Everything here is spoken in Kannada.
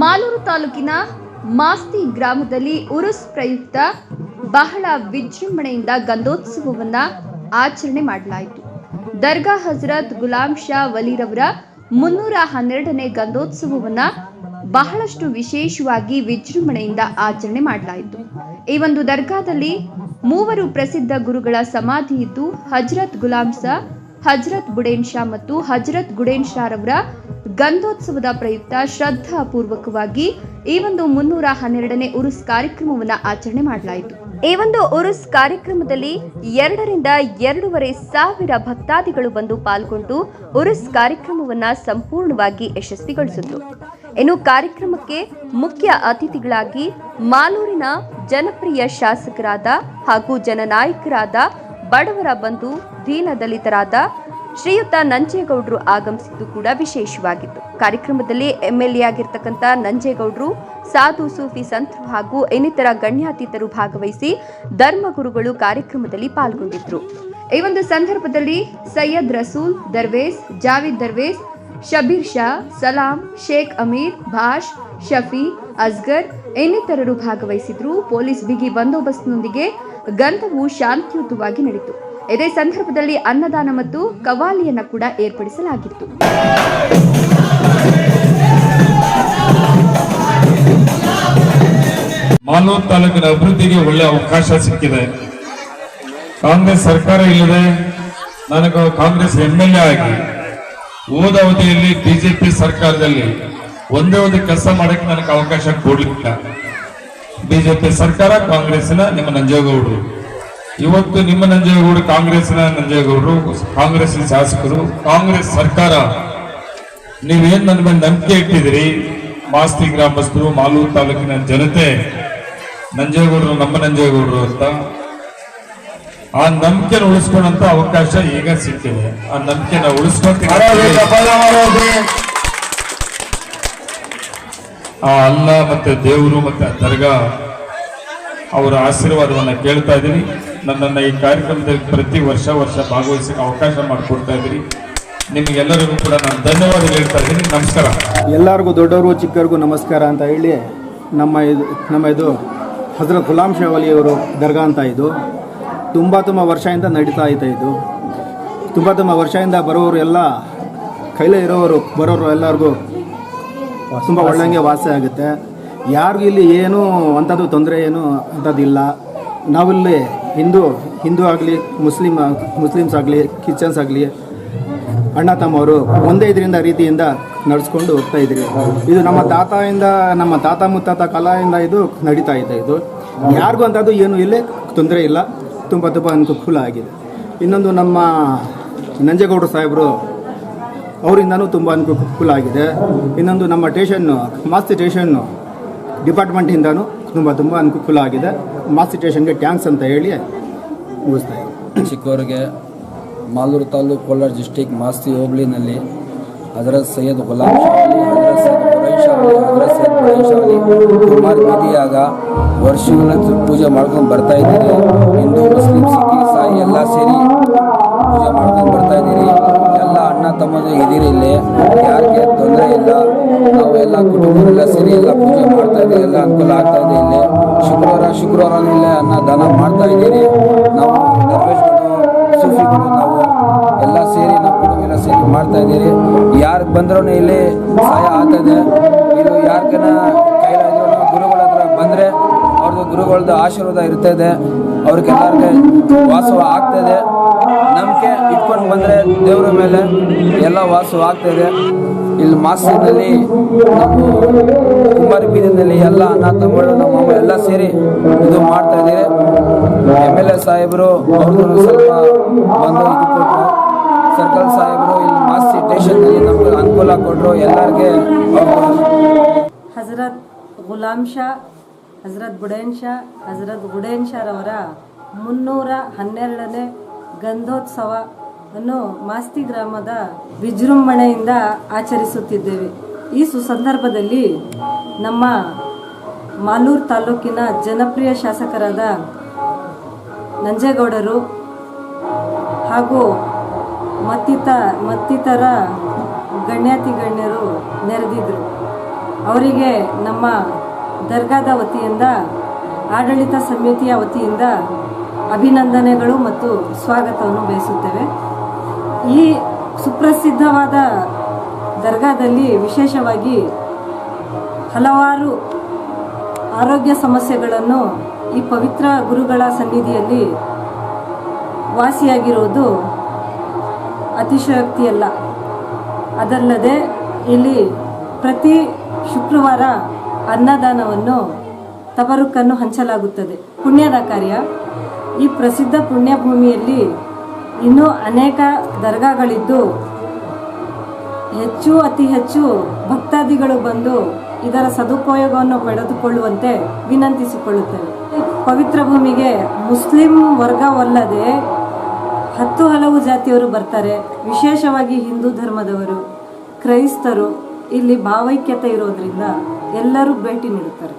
ಮಾಲೂರು ತಾಲೂಕಿನ ಮಾಸ್ತಿ ಗ್ರಾಮದಲ್ಲಿ ಉರುಸ್ ಪ್ರಯುಕ್ತ ಬಹಳ ವಿಜೃಂಭಣೆಯಿಂದ ಗಂಧೋತ್ಸವವನ್ನ ಆಚರಣೆ ಮಾಡಲಾಯಿತು. ದರ್ಗಾ ಹಜರತ್ ಗುಲಾಂ ಶಾ ವಲಿರವರ ಮುನ್ನೂರ ಹನ್ನೆರಡನೇ ಗಂಧೋತ್ಸವವನ್ನ ಬಹಳಷ್ಟು ವಿಶೇಷವಾಗಿ ವಿಜೃಂಭಣೆಯಿಂದ ಆಚರಣೆ ಮಾಡಲಾಯಿತು. ಈ ಒಂದು ದರ್ಗಾದಲ್ಲಿ ಮೂವರು ಪ್ರಸಿದ್ಧ ಗುರುಗಳ ಸಮಾಧಿ ಇದ್ದು, ಹಜರತ್ ಗುಲಾಂ ಶಾ ಹಜರತ್ ಬುಡೇನ್ ಶಾ ಮತ್ತು ಹಜರತ್ ಗುಡೇನ್ ಶಾರವರ ಗಂಧೋತ್ಸವದ ಪ್ರಯುಕ್ತ ಶ್ರದ್ಧಾಪೂರ್ವಕವಾಗಿ ಈ ಒಂದು ಮುನ್ನೂರ ಹನ್ನೆರಡನೇ ಉರುಸ್ ಕಾರ್ಯಕ್ರಮವನ್ನು ಆಚರಣೆ ಮಾಡಲಾಯಿತು. ಈ ಒಂದು ಉರುಸ್ ಕಾರ್ಯಕ್ರಮದಲ್ಲಿ ಎರಡರಿಂದ ಎರಡೂವರೆ ಸಾವಿರ ಭಕ್ತಾದಿಗಳು ಬಂದು ಪಾಲ್ಗೊಂಡು ಉರುಸ್ ಕಾರ್ಯಕ್ರಮವನ್ನು ಸಂಪೂರ್ಣವಾಗಿ ಯಶಸ್ವಿಗೊಳಿಸಿದ್ರು. ಇನ್ನು ಕಾರ್ಯಕ್ರಮಕ್ಕೆ ಮುಖ್ಯ ಅತಿಥಿಗಳಾಗಿ ಮಾಲೂರಿನ ಜನಪ್ರಿಯ ಶಾಸಕರಾದ ಹಾಗೂ ಜನನಾಯಕರಾದ ಬಡವರ ಬಂಧು, ದೀನ ದಲಿತರಾದ ಶ್ರೀಯುತ ನಂಜೇಗೌಡರು ಆಗಮಿಸಿದ್ದು ಕೂಡ ವಿಶೇಷವಾಗಿತ್ತು. ಕಾರ್ಯಕ್ರಮದಲ್ಲಿ ಎಂಎಲ್ಎ ಆಗಿರ್ತಕ್ಕಂಥ ನಂಜೇಗೌಡರು, ಸಾಧು, ಸೂಫಿ ಸಂತರು ಹಾಗೂ ಇನ್ನಿತರ ಗಣ್ಯಾತೀತರು ಭಾಗವಹಿಸಿ ಧರ್ಮಗುರುಗಳು ಕಾರ್ಯಕ್ರಮದಲ್ಲಿ ಪಾಲ್ಗೊಂಡಿದ್ರು. ಈ ಒಂದು ಸಂದರ್ಭದಲ್ಲಿ ಸೈಯದ್ ರಸೂಲ್ ದರ್ವೇಸ್, ಜಾವಿದ್ ದರ್ವೇಸ್, ಶಬೀರ್ ಶಾ, ಸಲಾಂ, ಶೇಖ್ ಅಮೀರ್, ಭಾಷ್, ಶಫಿ ಅಸ್ಗರ್, ಇನ್ನಿತರರು ಭಾಗವಹಿಸಿದ್ರು ಪೊಲೀಸ್ ಬಿಗಿ ಬಂದೋಬಸ್ತ್ನೊಂದಿಗೆ ಗಂಧವು ಶಾಂತಿಯುತವಾಗಿ ನಡೆಯಿತು. ಇದೇ ಸಂದರ್ಭದಲ್ಲಿ ಅನ್ನದಾನ ಮತ್ತು ಕವಾಲಿಯನ್ನ ಕೂಡ ಏರ್ಪಡಿಸಲಾಗಿತ್ತು. ಮಾಲೂರು ತಾಲೂಕಿನ ಅಭಿವೃದ್ಧಿಗೆ ಒಳ್ಳೆ ಅವಕಾಶ ಸಿಕ್ಕಿದೆ. ಕಾಂಗ್ರೆಸ್ ಸರ್ಕಾರ ಇಲ್ಲದೆ ನನಗೆ ಕಾಂಗ್ರೆಸ್ ಎಂ ಎಲ್ ಎ ಆಗಿ ಹೋದ ಬಿಜೆಪಿ ಸರ್ಕಾರದಲ್ಲಿ ಒಂದೇ ಒಂದು ಕೆಲಸ ಮಾಡಕ್ಕೆ ನನಗೆ ಅವಕಾಶ ಕೊಡ್ಲಿಲ್ಲ. ಬಿಜೆಪಿ ಸರ್ಕಾರ ಕಾಂಗ್ರೆಸ್ನ ನಿಮ್ಮ ನಂಜೇಗೌಡರು. ಇವತ್ತು ನಿಮ್ಮ ನಂಜೇಗೌಡರು ಕಾಂಗ್ರೆಸ್ನ ನಂಜೇಗೌಡರು ಕಾಂಗ್ರೆಸ್ನ ಶಾಸಕರು, ಕಾಂಗ್ರೆಸ್ ಸರ್ಕಾರ, ನೀವೇನ್ ನನ್ನ ಮೇಲೆ ನಂಬಿಕೆ ಇಟ್ಟಿದ್ದೀರಿ? ಮಾಸ್ತಿ ಗ್ರಾಮಸ್ಥರು, ಮಾಲೂರು ತಾಲೂಕಿನ ಜನತೆ, ನಂಜೇಗೌಡರು ನಮ್ಮ ನಂಜೇಗೌಡರು ಅಂತ. ಆ ನಂಬಿಕೆ ಉಳಿಸ್ಕೊಂಡಂತ ಅವಕಾಶ ಈಗ ಸಿಕ್ಕಿದೆ. ಆ ನಂಬಿಕೆನ ಉಳಿಸ್ಕೊಂತೀವಿ ಆ ಅಲ್ಲ ಮತ್ತೆ ದೇವರು ಮತ್ತೆ ದರ್ಗಾ ಅವರ ಆಶೀರ್ವಾದವನ್ನು ಕೇಳ್ತಾ ಇದ್ದೀನಿ. ನನ್ನನ್ನು ಈ ಕಾರ್ಯಕ್ರಮದಲ್ಲಿ ಪ್ರತಿ ವರ್ಷ ವರ್ಷ ಭಾಗವಹಿಸಕ್ಕೆ ಅವಕಾಶ ಮಾಡಿಕೊಡ್ತಾ ಇದ್ದೀರಿ ನಿಮಗೆಲ್ಲರಿಗೂ ಕೂಡ ನಾನು ಧನ್ಯವಾದ ಹೇಳ್ತಾ ಇದ್ದೀನಿ. ನಮಸ್ಕಾರ. ಎಲ್ಲರಿಗೂ ದೊಡ್ಡವರು ಚಿಕ್ಕವ್ರಿಗೂ ನಮಸ್ಕಾರ ಅಂತ ಹೇಳಿ ನಮ್ಮ ಇದು ನಮ್ಮ ಇದು ಹಜರತ್ ಗುಲಾಂ ಶಾವಲಿಯವರು ದರ್ಗಾ ಅಂತ ಇದು ತುಂಬ ತುಂಬ ವರ್ಷದಿಂದ ನಡೀತಾ ಐತೆ ಇದು. ತುಂಬ ತುಂಬ ವರ್ಷದಿಂದ ಬರೋರು ಎಲ್ಲ ಕೈಲೇ ಇರೋರು, ಬರೋರು ಎಲ್ಲರಿಗೂ ತುಂಬ ಒಳ್ಳಂಗೆ ವಾಸ ಆಗುತ್ತೆ. ಯಾರಿಗೂ ಇಲ್ಲಿ ಏನು ಅಂಥದ್ದು ತೊಂದರೆ ಏನು ಅಂಥದ್ದಿಲ್ಲ. ನಾವಿಲ್ಲಿ ಹಿಂದೂ ಹಿಂದೂ ಆಗಲಿ ಮುಸ್ಲಿಮ್ ಮುಸ್ಲಿಮ್ಸ್ ಆಗಲಿ ಕ್ರಿಶ್ಚನ್ಸ್ ಆಗಲಿ ಅಣ್ಣ ತಮ್ಮವರು ಒಂದೇ ಇದರಿಂದ ರೀತಿಯಿಂದ ನಡೆಸ್ಕೊಂಡು ಹೋಗ್ತಾ ಇದ್ರಿ ಇದು ನಮ್ಮ ತಾತಯಿಂದ ನಮ್ಮ ತಾತ ಮುತ್ತಾತ ಕಾಲದಿಂದ ಇದು ನಡೀತಾ ಇದೆ ಇದು. ಯಾರಿಗೂ ಅಂಥದ್ದು ಏನು ಇಲ್ಲೇ ತೊಂದರೆ ಇಲ್ಲ. ತುಂಬ ತುಂಬ ಅನುಕೂಲ ಆಗಿದೆ. ಇನ್ನೊಂದು ನಮ್ಮ ನಂಜೇಗೌಡರು ಸಾಹೇಬರು ಅವರಿಂದನೂ ತುಂಬ ಅನುಕೂಲ ಆಗಿದೆ. ಇನ್ನೊಂದು ನಮ್ಮ ಟೇಷನ್ನು ಮಾಸ್ತಿ ಟೇಷನ್ನು ಡಿಪಾರ್ಟ್ಮೆಂಟಿಂದನೂ ತುಂಬ ತುಂಬ ಅನುಕೂಲ ಆಗಿದೆ. ಮಾಸ್ತಿ ಟೇಷನ್ಗೆ ಟ್ಯಾಂಕ್ಸ್ ಅಂತ ಹೇಳಿ ಮುಗಿಸ್ತಾ ಇದ್ದೀನಿ. ಚಿಕ್ಕವರಿಗೆ ಮಾಲೂರು ತಾಲೂಕು ಕೋಲಾರ ಡಿಸ್ಟಿಕ್ ಮಾಸ್ತಿ ಹೋಬಳಿನಲ್ಲಿ ಅದರ ಸೈಯದ್ ಗುಲಾಬ್ ಕುಮಾರ್ ಬೀದಿಯಾಗ ವರ್ಷಗಳ ಪೂಜೆ ಮಾಡ್ಕೊಂಡು ಬರ್ತಾ ಇದ್ದೀರಿ ಎಲ್ಲ ಕುಟುಂಬರೆಲ್ಲ ಸೇರಿ ಎಲ್ಲ ಪೂಜೆ ಮಾಡ್ತಾ ಇದೆ, ಎಲ್ಲ ಅನುಕೂಲ ಆಗ್ತಾ ಇದೆ ಇಲ್ಲಿ. ಶುಕ್ರವಾರ ಶುಕ್ರವಾರ ಇಲ್ಲೇ ಅನ್ನದಾನ ಮಾಡ್ತಾ ಇದ್ದೀರಿ ನಾವು ಸೂಫಿಗಳು ನಾವು ಎಲ್ಲ ಸೇರಿ, ನಮ್ಮ ಕುಟುಂಬ ಎಲ್ಲ ಸೇರಿ ಮಾಡ್ತಾ ಇದ್ದೀರಿ. ಯಾರು ಬಂದ್ರೂ ಇಲ್ಲಿ ಸಹಾಯ ಆಗ್ತದೆ ಇದು. ಯಾರ್ಗನ ಕೈಲಾದ್ರೂ ಗುರುಗಳ ಹತ್ರ ಬಂದರೆ ಅವ್ರದ್ದು ಗುರುಗಳದ್ದು ಆಶೀರ್ವಾದ ಇರ್ತದೆ ಅವ್ರಿಗೆಲ್ಲರಿಗೆ ವಾಸವ ಆಗ್ತದೆ. ನಂಬಿಕೆ ಇಟ್ಕೊಂಡು ಬಂದರೆ ದೇವರ ಮೇಲೆ ಎಲ್ಲ ವಾಸವ ಆಗ್ತದೆ. ಇಲ್ಲಿ ಮಾಸಿನಲ್ಲಿ ನಮ್ಮ ಕುಮಾರಿ ಬೀದಿನಲ್ಲಿ ಎಲ್ಲ ಅಣ್ಣ ತಮ್ಮಗಳು, ನಮ್ಮ ಎಲ್ಲ ಸೇರಿ ಇದು ಮಾಡ್ತಾ ಇದ್ದೀರಿ ಎಂ ಎಲ್ ಎ ಸಾಹೇಬರು ಅವ್ರದ್ದು ಸ್ವಲ್ಪ ಬಂದು ಇದು ಕೊಟ್ಟರು ಸರ್ಕಲ್ ಸಾಹೇಬರು ಇಲ್ಲಿ ಮಾಸ್ತಿ ಸ್ಟೇಷನ್ನಲ್ಲಿ ನಮಗೆ ಅನುಕೂಲ ಕೊಟ್ಟರು ಎಲ್ಲರಿಗೆ ಹಜರತ್ ಗುಲಾಮ್ ಶಾ ಹಜರತ್ ಬುಡೇನ್ ಶಾ ಹಜರತ್ ಗುಡೇನ್ ಶಾರವರ ಮುನ್ನೂರ ಹನ್ನೆರಡನೇ ಗಂಧೋತ್ಸವವನ್ನು ಮಾಸ್ತಿ ಗ್ರಾಮದ ವಿಜೃಂಭಣೆಯಿಂದ ಆಚರಿಸುತ್ತಿದ್ದೇವೆ. ಈ ಸುಸಂದರ್ಭದಲ್ಲಿ ನಮ್ಮ ಮಾಲೂರು ತಾಲೂಕಿನ ಜನಪ್ರಿಯ ಶಾಸಕರಾದ ನಂಜೇಗೌಡರು ಹಾಗೂ ಮತ್ತಿತ, ಮತ್ತಿತರ ಗಣ್ಯಾತಿ ಗಣ್ಯರು ನೆರೆದಿದ್ದರು. ಅವರಿಗೆ ನಮ್ಮ ದರ್ಗಾದ ವತಿಯಿಂದ, ಆಡಳಿತ ಸಮಿತಿಯ ವತಿಯಿಂದ ಅಭಿನಂದನೆಗಳು ಮತ್ತು ಸ್ವಾಗತವನ್ನು ಬಯಸುತ್ತೇವೆ. ಈ ಸುಪ್ರಸಿದ್ಧವಾದ ದರ್ಗಾದಲ್ಲಿ ವಿಶೇಷವಾಗಿ ಹಲವಾರು ಆರೋಗ್ಯ ಸಮಸ್ಯೆಗಳನ್ನು ಈ ಪವಿತ್ರ ಗುರುಗಳ ಸನ್ನಿಧಿಯಲ್ಲಿ ವಾಸಿಯಾಗಿರುವುದು ಅತಿಶಯೋಕ್ತಿಯಲ್ಲ. ಅದಲ್ಲದೆ ಇಲ್ಲಿ ಪ್ರತಿ ಶುಕ್ರವಾರ ಅನ್ನದಾನವನ್ನು ತಬರುಕನ್ನು ಹಂಚಲಾಗುತ್ತದೆ. ಪುಣ್ಯದ ಕಾರ್ಯ. ಈ ಪ್ರಸಿದ್ಧ ಪುಣ್ಯಭೂಮಿಯಲ್ಲಿ ಇನ್ನೂ ಅನೇಕ ದರ್ಗಾಗಳಿದ್ದು, ಹೆಚ್ಚು, ಅತಿ ಹೆಚ್ಚು ಭಕ್ತಾದಿಗಳು ಬಂದು ಇದರ ಸದುಪಯೋಗವನ್ನು ಪಡೆದುಕೊಳ್ಳುವಂತೆ ವಿನಂತಿಸಿಕೊಳ್ಳುತ್ತೇವೆ ಪವಿತ್ರ ಭೂಮಿಗೆ ಮುಸ್ಲಿಂ ವರ್ಗವಲ್ಲದೆ ಹತ್ತು ಹಲವು ಜಾತಿಯವರು ಬರ್ತಾರೆ. ವಿಶೇಷವಾಗಿ ಹಿಂದೂ ಧರ್ಮದವರು, ಕ್ರೈಸ್ತರು ಇಲ್ಲಿ ಭಾವೈಕ್ಯತೆ ಇರೋದ್ರಿಂದ ಎಲ್ಲರೂ ಭೇಟಿ ನೀಡುತ್ತಾರೆ.